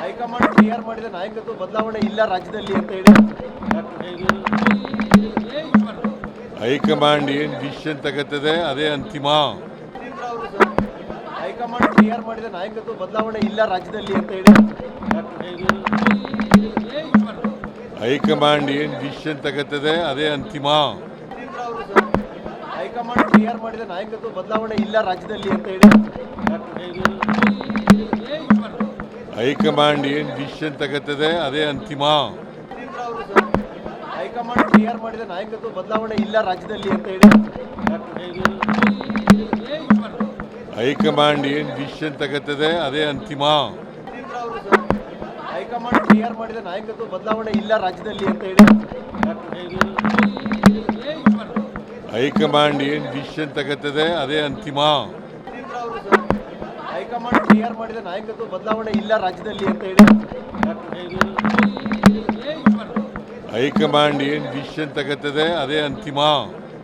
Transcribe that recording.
High command clear ಮಾಡಿದ ನಾಯಕತ್ವ ಬದಲಾವಣೆ ಇಲ್ಲ ರಾಜ್ಯದಲ್ಲಿ ಅಂತ ಹೇಳಿ ಹೈಕಮಾಂಡ್ ಏನು ಡಿಸಿಷನ್ ತಗತ್ತದೆ ಅದೇ ಅಂತಿಮ. ಹೈಕಮಾಂಡ್ ಕ್ಲಿಯರ್ ಮಾಡಿದ ನಾಯಕತ್ವ ಬದಲಾವಣೆ ಇಲ್ಲ ರಾಜ್ಯದಲ್ಲಿ ಅಂತ ಹೇಳಿ ಹೈಕಮಾಂಡ್ ಏನು ಡಿಸಿಷನ್ ತಗತ್ತದೆ ಅದೇ ಅಂತಿಮ. ಹೈಕಮಾಂಡ್ ಕ್ಲಿಯರ್ ಮಾಡಿದ ನಾಯಕತ್ವ ಬದಲಾವಣೆ ಇಲ್ಲ ರಾಜ್ಯದಲ್ಲಿ ಅಂತ ಹೇಳಿ ಹೈಕಮಾಂಡ್ ಏನು ಡಿಸಿಷನ್ ತಗೋತದೆ ಅದೇ ಅಂತಿಮ. ಹೈಕಮಾಂಡ್ ಕ್ಲಿಯರ್ ಮಾಡಿದ ನಾಯಕತ್ವ ಬದಲಾವಣೆ ಇಲ್ಲ ರಾಜ್ಯದಲ್ಲಿ ಅಂತ ಹೇಳಿ. ಹೈಕಮಾಂಡ್ ಏನು ಡಿಸಿಷನ್ ತಗೋತದೆ ಅದೇ ಅಂತಿಮ. ಹೈಕಮಾಂಡ್ ಕ್ಲಿಯರ್ ಮಾಡಿದ ನಾಯಕತ್ವ ಬದಲಾವಣೆ ಇಲ್ಲ ರಾಜ್ಯದಲ್ಲಿ ಅಂತ ಹೇಳಿ. ಹೈಕಮಾಂಡ್ ಏನು ಡಿಸಿಷನ್ ತಗೋತದೆ ಅದೇ ಅಂತಿಮ. ಹೈಕಮಾಂಡ್ ಕ್ಲಿಯರ್ ಮಾಡಿದ ನಾಯಕತ್ವ ಬದಲಾವಣೆ ಇಲ್ಲ ರಾಜ್ಯದಲ್ಲಿ ಅಂತ ಹೇಳಿ. ಹೈಕಮಾಂಡ್ ಏನು ಡಿಸಿಷನ್ ತಗತ್ತದೆ? ಅದೇ ಅಂತಿಮ.